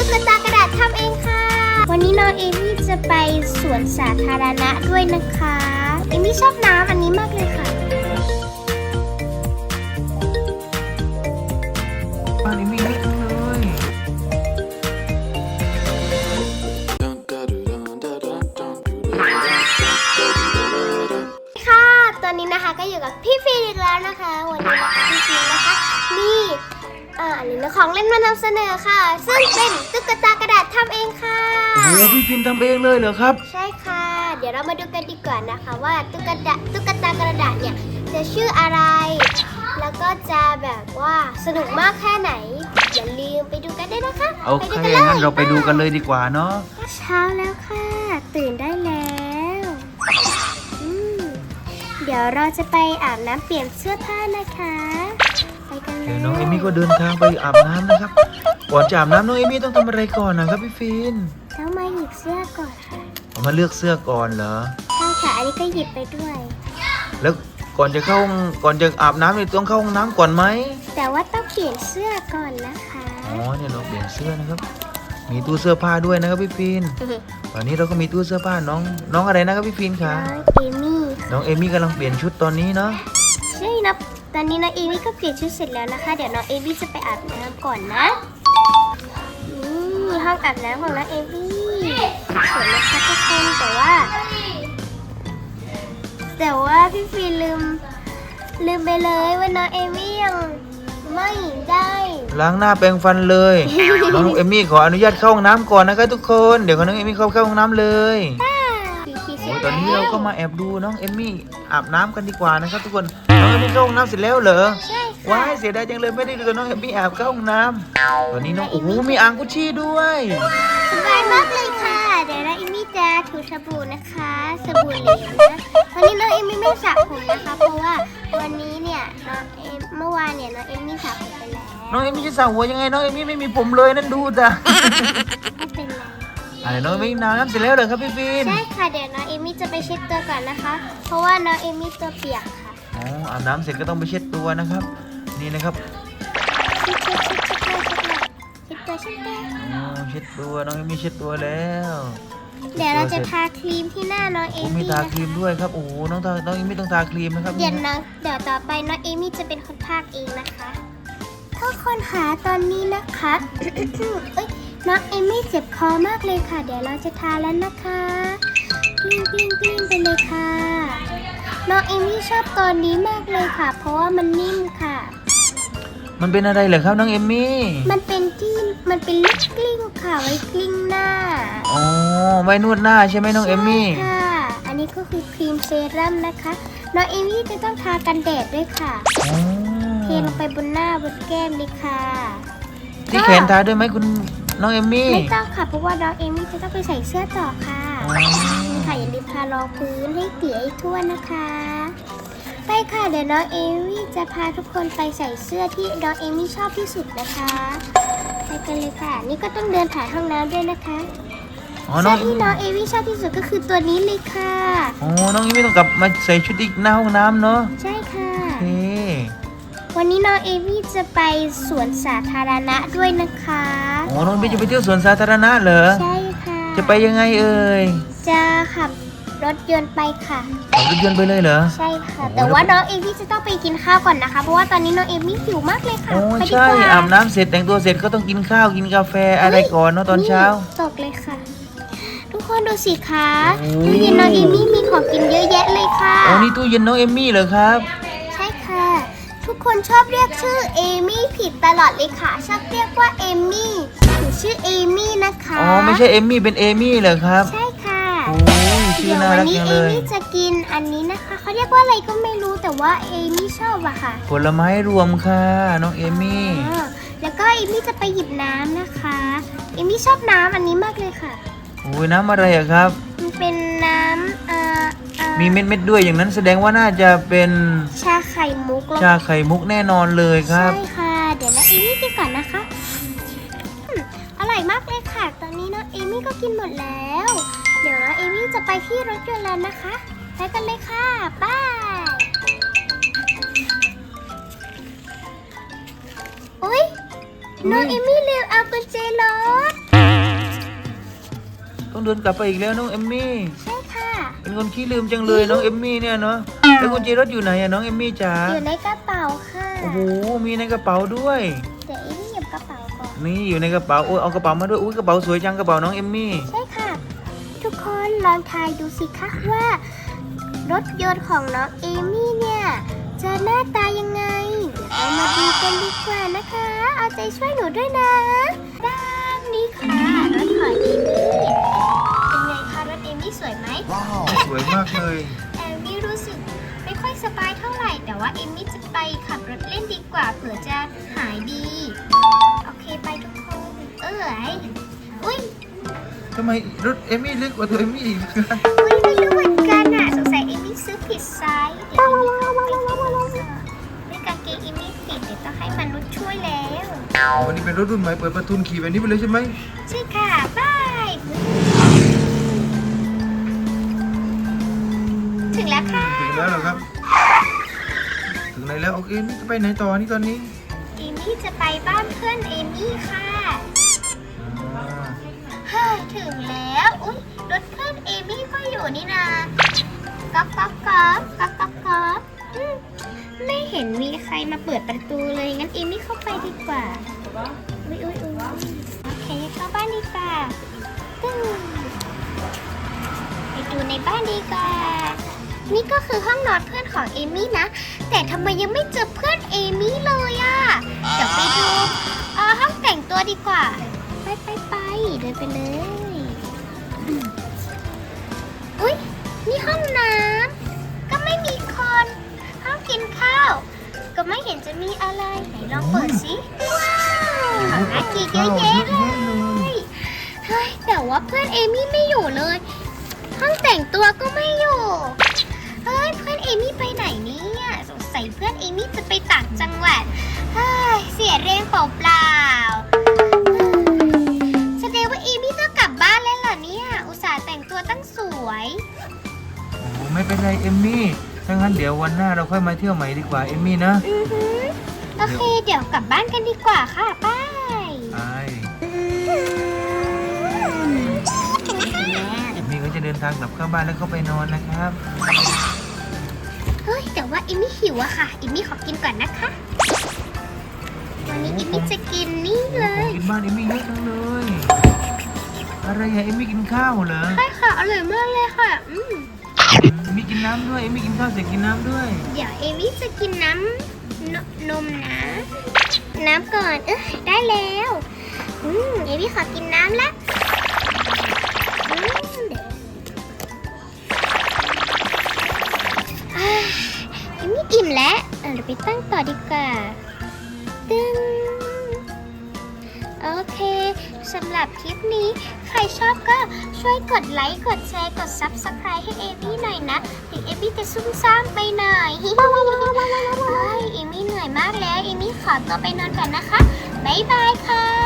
ตุ๊กตากระดาษทำเองค่ะ วันนี้น้องเอมี่จะไปสวนสาธารณะด้วยนะคะ เอมี่ชอบน้ำอันนี้มากเลยค่ะอันนี้มีนิดนึงเลย ค่ะ ตอนนี้นะคะก็อยู่กับพี่ฟีนอีกแล้วนะคะ วันนี้นะคะพี่ฟีนนะคะมีเอ่ออันนี้นะของเล่นมานำเสนอค่ะ ซึ่งเป็นตุ๊กตากระดาษทำเองค่ะ โอ้โหพี่พินทำเองเลยเหรอครับ ใช่ค่ะ เดี๋ยวเรามาดูกันดีกว่านะคะ ว่าตุ๊กตาตุ๊กตากระดาษเนี่ยจะชื่ออะไร แล้วก็จะแบบว่าสนุกมากแค่ไหน อย่าลืมไปดูกันด้วยนะคะโอเค ไปดูกัลยงั้นเราไปดูกันเลยดีกว่าเนาะ เช้าแล้วค่ะ ตื่นได้แล้วอืมเดี๋ยวเราจะไปอาบน้ำเปลี่ยนเสื้อผ้านะคะ ไปกันเลเดี๋ยยวน้องเอมี่ก็เดินทางไปอาบน้ำนะครับ ก่อนจะอาบน้ำน้องเอมี่ต้องทำอะไรก่อนนะครับพี่ฟินต้องมาหยิบเสื้อก่อนค่ะเอามาเลือกเสื้อก่อนเหรอ ใช่ค่ะอันนี้ก็หยิบไปด้วย แล้วก่อนจะเข้าห้องก่อนจะอาบน้ำนี่ต้องเข้าห้องน้ำก่อนไหมแต่ว่าต้องเปลี่ยนเสื้อก่อนนะคะ อ๋อเนี่ยเราเปลี่ยนเสื้อนะครับ มีตู้เสื้อผ้าด้วยนะครับพี่ฟินตอนนี้เราก็มีตู้เสื้อผ้าน้องน้องอะไรนะครับพี่ฟินคะน้องเอมี่น้องเอมี่กำลังเปลี่ยนชุดตอนนี้เนาะ ใช่นะ ตอนนี้น้องเอมี่ก็เปลี่ยนชุดเสร็จแล้วนะคะ เดี๋ยวน้องเอมี่จะไปอาบน้ำก่อนนะนี่ห้องอาบน้ำของน้องเอมี่สวยนะคะทุกคนแต่ว่า แต่ว่าพี่ฟีลืม ลืมไปเลยว่าน้องเอมี่ยังไม่ได้ล้างหน้าแปรงฟันเลยน้องเอมี่ขออนุญาตเข้าห้องน้ำก่อนนะครับทุกคน เดี๋ยวน้องเอมี่เข้าเข้าห้องน้ำเลยพี่คีเสร็โอ้จยตอนนี้เราก็มาแอบดูน้องเอมี่อาบน้ำกันดีกว่านะครับทุกคนน้ อนี่เข้าห้องน้ำเสร็จแล้วเหรอใช่ว้ายเสียดายจังเลยไม่ได้ดูน้องเอมี่อาบเข้าห้องน้ำตอนนี้น้องโอ้โหมีอ่างกุชชี่ด้วยสบายมากเลยค่ะ เดี๋ยวน้องเอมี่จะถูสบู่นะคะสบู่เหลวนะวันนี้น้องเอมี่ไม่สระผมนะคะ เพราะว่าวันนี้เนี่ยน้องเอมเมื่อวานเนี่ยน้องเอมี่สระผมไปแล้วน้องเอมี่จะสระหัวยังไงน้องเอมี่ไม่มีผมเลยนั่นดูจ้ะไม่เป็นไรอะไรน้องเอมี่อาบน้ำเสร็จแล้วเหรอครับพี่ฟินใช่ค่ะเดี๋ยวน้องเอมี่จะไปเช็ดตัวก่อนนะคะ เพราะว่าน้องเอมี่ตัวเปียก อ๋ออาบน้ำเสร็จก็ต้องไปเช็ดตัวนะครับ นี่นะครับเช็ดเช็ดเช็ดเช็ดตัวเช็ดตัวเช็ดตัวอ๋อเช็ดตัวน้องเอมี่เช็ดตัวแล้วเดี๋ยวเราจะทาครีมที่หน้าน้องเอโอ้มีมี่ทานะครีคะมด้วยครับโอ้โหน้องทาน้องเอมี่ต้องทาครีมนะครับเดี๋ยวน้องเดี๋ยวต่อไปน้องเอมี่จะเป็นคนพากเองนะคะทุกคนหาตอนนี้นะคะ เอ้ยน้องเอมี่เจ็บคอมากเลยค่ะ เดี๋ยวเราจะทาแล้วนะคะกลิ้งกลิ้งกลิ้งไปเลยค่ะ น้องเอมี่ชอบตอนนี้มากเลยค่ะ เพราะว่ามันนิ่มค่ะ มันเป็นอะไรเหรอครับน้องเอมมี่ มันเป็นที่มันเป็นลูกกลิ้งค่ะไว้กลิ้งหน้าอ๋อ ไว้นวดหน้าใช่ไหมน้องเอมมี่ ใช่ค่ะ อันนี้ก็คือครีมเซรั่มนะคะ น้องเอมี่จะต้องทากันแดดด้วยค่ะ อ๋อเทลงไปบนหน้าบนแก้มเลยค่ะ ที่แขนทาด้วยไหมคุณน้องเอมมี่ ไม่ต้องค่ะเพราะว่าน้องเอมี่จะต้องไปใส่เสื้อต่อค่ะอ๋อนี่ ค่ะอย่าลืมทารองพื้นให้เกลี่ยให้ทั่วนะคะ ไปค่ะเดี๋ยวน้องเอมี่จะพาทุกคนไปใส่เสื้อที่น้องเอมี่ชอบที่สุดนะคะ ไปกันเลยค่ะ นี่ก็ต้องเดินผ่านห้องน้ำด้วยนะคะอ๋อน้เสื้อองที่น้องเอมี่ชอบที่สุดก็คือตัวนี้เลยค่ะ อ๋อน้องเอมมี่ต้องกลับมาใส่ชุดอีกหน้าห้องน้ำเนาะใช่ค่ะ โอเควันนี้น้องเอมี่จะไปสวนสาธารณะด้วยนะคะ อ๋อน้องเอมมี่จะไปเที่ยวสวนสาธารณะเหรอ ใช่ค่ะ จะไปยังไงเอ่ยจะขับรถยนต์ไปค่ะ ขับรถยนต์ไปเลยเหรอ ใช่ค่ะโอ้โหแต่ว่าน้องเอมี่จะต้องไปกินข้าวก่อนนะคะ เพราะว่าตอนนี้น้องเอมี่หิวมากเลยค่ะ โอ้ไปดีใช่กว่าอาบน้ำเสร็จแต่งตัวเสร็จก็ต้องกินข้าวกินกาแฟอะไรก่อนเนาะตอนเช้า ตกเลยค่ะ ทุกคนดูสิคะโอ้ ตู้เย็นน้องเอมี่มีของกินเยอะแยะเลยค่ะอ๋อนี่ตู้เย็นน้องเอมมี่เหรอครับ ใช่ค่ะ ทุกคนชอบเรียกชื่อเอมี่ผิดตลอดเลยค่ะ ชอบเรียกว่าเอมี่ห นูชื่อเอมี่นะคะอ๋อไม่ใช่เอมมี่เป็นเอมี่เหรอครับใช่ค่ะโอ้ยชื่อเดี๋ยวน่าวันรักนี้จังเอเลยมี่จะกินอันนี้นะคะเขาเรียกว่าอะไรก็ไม่รู้แต่ว่าเอมี่ชอบอะค่ะผลไม้รวมค่ะน้องเอมี่อ่าแล้วก็เอมี่จะไปหยิบน้ำนะคะ เอมี่ชอบน้ำอันนี้มากเลยค่ะ โอ้ยน้ำอะไรอะครับ มันเป็นน้ำเอ่อเอ่อมีเม็ดเม็ดๆด้วยอย่างนั้นแสดงว่าน่าจะเป็นชาไข่มุกแล้วชาไข่มุกแน่นอนเลยครับ ใช่ค่ะเดี๋ยวนะ ร่อยมากเลยค่ะ ตอนนี้น้องเอมี่ก็กินหมดแล้ว เดี๋ยวน้องเอมี่จะไปที่รถยนต์แล้วนะคะ ไปกันเลยค่ะบายอุ๊ยน้องเอมี่ลืมเอากุญแจรถ ต้องเดินกลับไปอีกแล้วน้องเอมมี่ใช่ค่ะ เป็นคนขี้ลืมจังเลยน้องเอมมี่เนี่ยเนาะแล้วกุญแจรถอยู่ไหนอะน้องเอมมี่จ๋าอยู่ในกระเป๋าค่ะโอ้โหมีในกระเป๋าด้วย เดี๋ยวเอมี่ นนี่อยู่ในกระเป๋าโอ้ยเอากระเป๋ามาด้วยอุ้ยกระเป๋าสวยจังกระเป๋าน้องเอมมี่ใช่ค่ะ ทุกคนลองทายดูสิคะว่า รถยนต์ของน้องเอมี่เนี่ยจะหน้าตายังไง เดี๋ยวเรามาดูกันดีกว่านะคะ เอาใจช่วยหนูด้วยนะด้านนี้ค่ะรถของเอมี่เป็นไงคะรถเอมี่สวยไหมสวยมากเลยเอมี่รู้สึกไม่ค่อยสบายเท่าไหร่ แต่ว่าเอมี่จะไปขับรถเล่นดีกว่าเผื่อจะำไมรถเอมมี่เล็กกว่าตัวเอมมี่อีกอุ้ยไม่รู้เหมือนกันอะสงสัยเอมี่ซื้อผิดไซส์เดี๋ยวเอมี่เข้าไปที่รถด้วยกางเกงเอมี่ผิดเดี๋ยวต้องให้มนุษย์ช่วยแล้ววันนี้เป็นรถรุ่นใหม่เปิดประทุนขี่แบบนี้ไปเลยใช่ไหมใช่ค่ะบายถึงแล้วค่ะถึงแล้วเหรอครับ ถึงไหนแล้วโอเคนี่จะไปไหนต่อนี่ตอนนี้เอมี่จะไปบ้านเพื่อนเอมี่ค่ะอ่าเฮ้ย ถึงแล้ว อุ้ยรถเพื่อนเอมี่ก็อยู่นี่นะก๊อกก๊อกก๊อกก๊อกก๊อกก๊อกอืมไม่เห็นมีใครมาเปิดประตูเลยงั้นเอมี่เข้าไปดีกว่าอุ้ยอุ้ยอุ้ยโอเคเข้าบ้านดีกว่าตึ้งไปดูในบ้านดีกว่านี่ก็คือห้องนอนเพื่อนของเอมี่นะ แต่ทำไมยังไม่เจอเพื่อนเอมี่เลยอะเดี๋ยวไปดูอ่อห้องแต่งตัวดีกว่า ไปไปไปเดินไปเลยอุ้ยนี่ห้องน้ำก็ไม่มีคนห้องกินข้าว ก็ไม่เห็นจะมีอะไรไหนลองเปิดสิว้าวของน่ากินเยอะแยะเลยเฮ้ยแต่ว่าเพื่อนเอมี่ไม่อยู่เลย ห้องแต่งตัวก็ไม่อยู่เฮ้ยเพื่อนเอมี่ไปไหนเนี่ยสงสัยเพื่อนเอมี่จะไปต่างจังหวัดเฮ้ยเสียแรงเปล่าๆ วยโอ้ไม่เป็นไรเอมมี่ถ้างั้นเดี๋ยววันหน้าเราค่อยมาเที่ยวใหม่ดีกว่าเอมมี่นะอือหือโอเคเดี๋ยวกลับบ้านกันดีกว่าค่ะไป้ายใช่เอมมี่ก็จะเดินทางกลับเข้าบ้านแล้วก็ไปนอนนะครับเฮ้ยแต่ว่าเอมี่หิวอะค่ะเอมี่ขอกินก่อนนะคะ วันนี้เอมี่จะกินนี่เลของยกินบ้านเอมมี่เยอะจังเลย อะไรอะเอมมี่กินข้าวเหรอใช่ค่ะ อร่อยมากเลยค่ะ อืมเอมมี่กินน้ำด้วยเอมมี่กินข้าวเสร็จกินน้ำด้วย เดี๋ยวเอมี่จะกินน้ำนนมนะ น้ำก่อน เออได้แล้ว อืมเอมี่ขอกินน้ำละอืมเดี๋ยวอ่าเอมี่อิ่มแล้วเออเดี๋ยวไปตั้งต่อดีกว่าตึ้ง โอเค สำหรับคลิปนี้ ใครชอบก็ช่วยกดไลค์ กดแชร์ กด Subscribe ให้เอมี่หน่อยนะเดี๋ยวเอมี่จะซุ่มซ่ามไปหน่อยเฮ้ยเอมี่เหนื่อยมากแล้ว เอมี่ขอตัวไปนอนก่อนนะคะ บ๊ายบายค่ะ